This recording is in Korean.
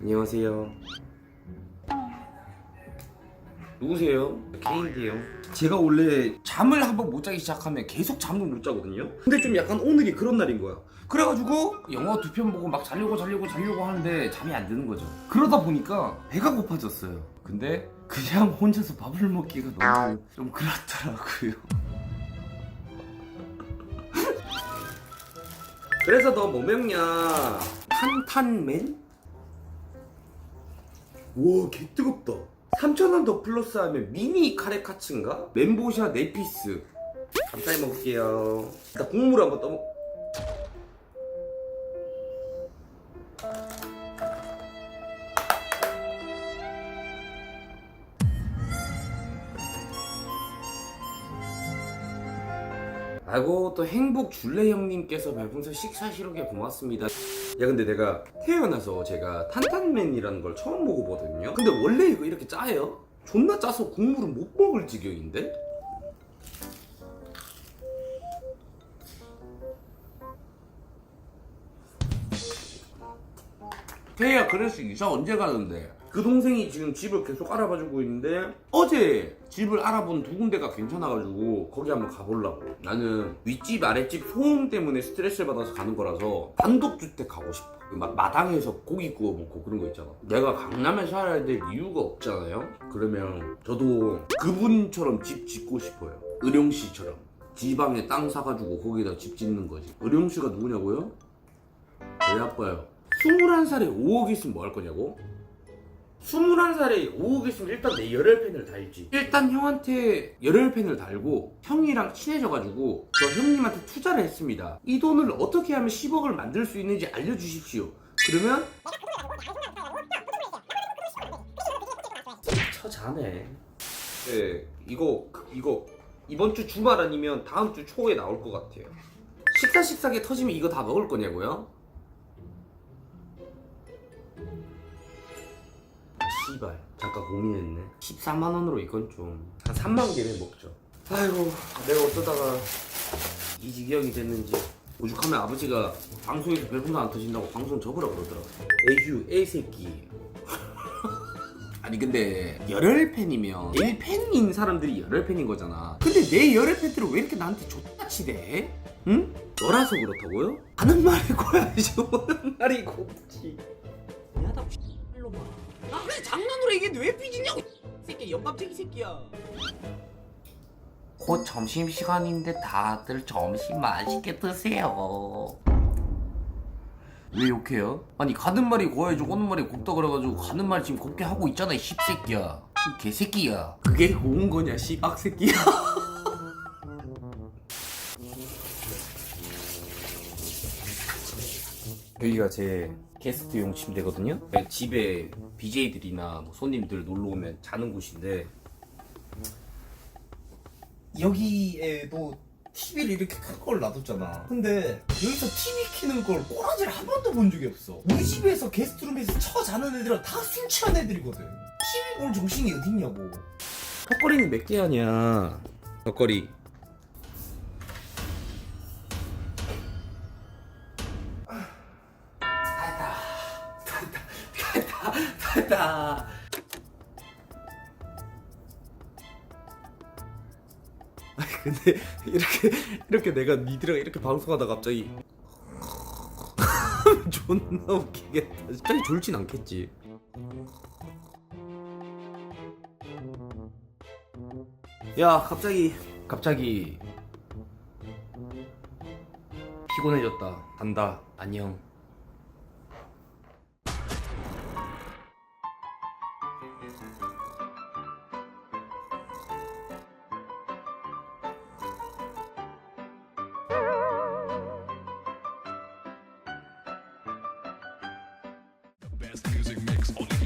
안녕하세요. 누구세요? 케인데요. 제가 원래 잠을 한번 못 자기 시작하면 계속 잠을 못 자거든요. 근데 좀 약간 오늘이 그런 날인 거야. 그래가지고 영화 두 편 보고 막 자려고 자려고 자려고 하는데 잠이 안 드는 거죠. 그러다 보니까 배가 고파졌어요. 근데 그냥 혼자서 밥을 먹기가 너무 좀 그렇더라고요. 그래서 너 뭐 먹냐? 탄탄맨? 와, 개 뜨겁다. 3,000원 더 플러스하면 미니 카레카츠인가? 멘보샤 4피스. 감사히 먹을게요. 일단 국물 한번 떠먹. 아이고 또 행복 줄레 형님께서 별풍선 식사 시록에 고맙습니다. 야 근데 내가 태어나서 제가 탄탄맨이라는 걸 처음 먹어보거든요. 근데 원래 이거 이렇게 짜요? 존나 짜서 국물을 못 먹을 지경인데? 태희야 그래서 이사 언제 가는데? 그 동생이 지금 집을 계속 알아봐주고 있는데 어제 집을 알아본 두 군데가 괜찮아가지고 거기 한번 가보려고. 나는 윗집 아랫집 소음 때문에 스트레스를 받아서 가는 거라서 단독주택 가고 싶어. 그막 마당에서 고기 구워 먹고 그런 거 있잖아. 내가 강남에 살아야 될 이유가 없잖아요? 그러면 저도 그분처럼 집 짓고 싶어요. 의룡 씨처럼. 지방에 땅 사가지고 거기다 집 짓는 거지. 의룡 씨가 누구냐고요? 저희 아빠요. 21살에 5억 있으면 뭐 할 거냐고? 21살에 5억 있으면 일단 내 열혈 팬을 달지. 일단 형한테 열혈 팬을 달고 형이랑 친해져가지고 저 형님한테 투자를 했습니다. 이 돈을 어떻게 하면 10억을 만들 수 있는지 알려주십시오. 그러면 처자네. 네 이거 이거 이번 주 주말 아니면 다음 주 초에 나올 것 같아요. 식사 식사게 터지면 이거 다 먹을 거냐고요? 씨발. 잠깐 고민했네. 14만원으로 이건 좀. 한 3만 개는 먹죠. 아이고 내가 어쩌다가 이 지경이 됐는지. 오죽하면 아버지가 방송에서 별풍선 안 터진다고 방송 접으라 그러더라고. 애휴 애새끼. 아니 근데 열혈 팬이면 일팬인 사람들이 열혈 팬인 거잖아. 근데 내 열혈 팬들은 왜 이렇게 나한테 족같이 응? 너라서 그렇다고요? 하는 말이 고야지 오는 말이 곱지? 미안하다 일로 봐. 아 그래 장난으로 얘기했는데 왜 삐지냐고 이 새끼 옆밥쟁이 새끼야. 곧 점심시간인데 다들 점심 맛있게 드세요. 왜 욕해요? 아니 가는 말이 고야지 오는 말이 곱다 그래가지고 가는 말 지금 곱게 하고 있잖아 이 씹새끼야. 이 개새끼야. 그게 고운 거냐 씨박새끼야? 여기가 제 게스트용 침대거든요. 집에 BJ들이나 뭐 손님들 놀러 오면 자는 곳인데 여기에도 TV를 이렇게 큰 걸 놔뒀잖아. 근데 여기서 TV 키는 걸 꼬라지를 한 번도 본 적이 없어. 우리 집에서 게스트룸에서 쳐 자는 애들은 다 술 취한 애들이거든. TV 볼 정신이 어딨냐고. 턱걸이는 몇 개 하냐? 턱걸이. 됐다. 아니 근데 이렇게 이렇게 내가 니들이랑 이렇게 방송하다 갑자기 존나 웃기겠다. 갑자기 졸진 않겠지. 야 갑자기 갑자기 피곤해졌다 간다 안녕 best music mix on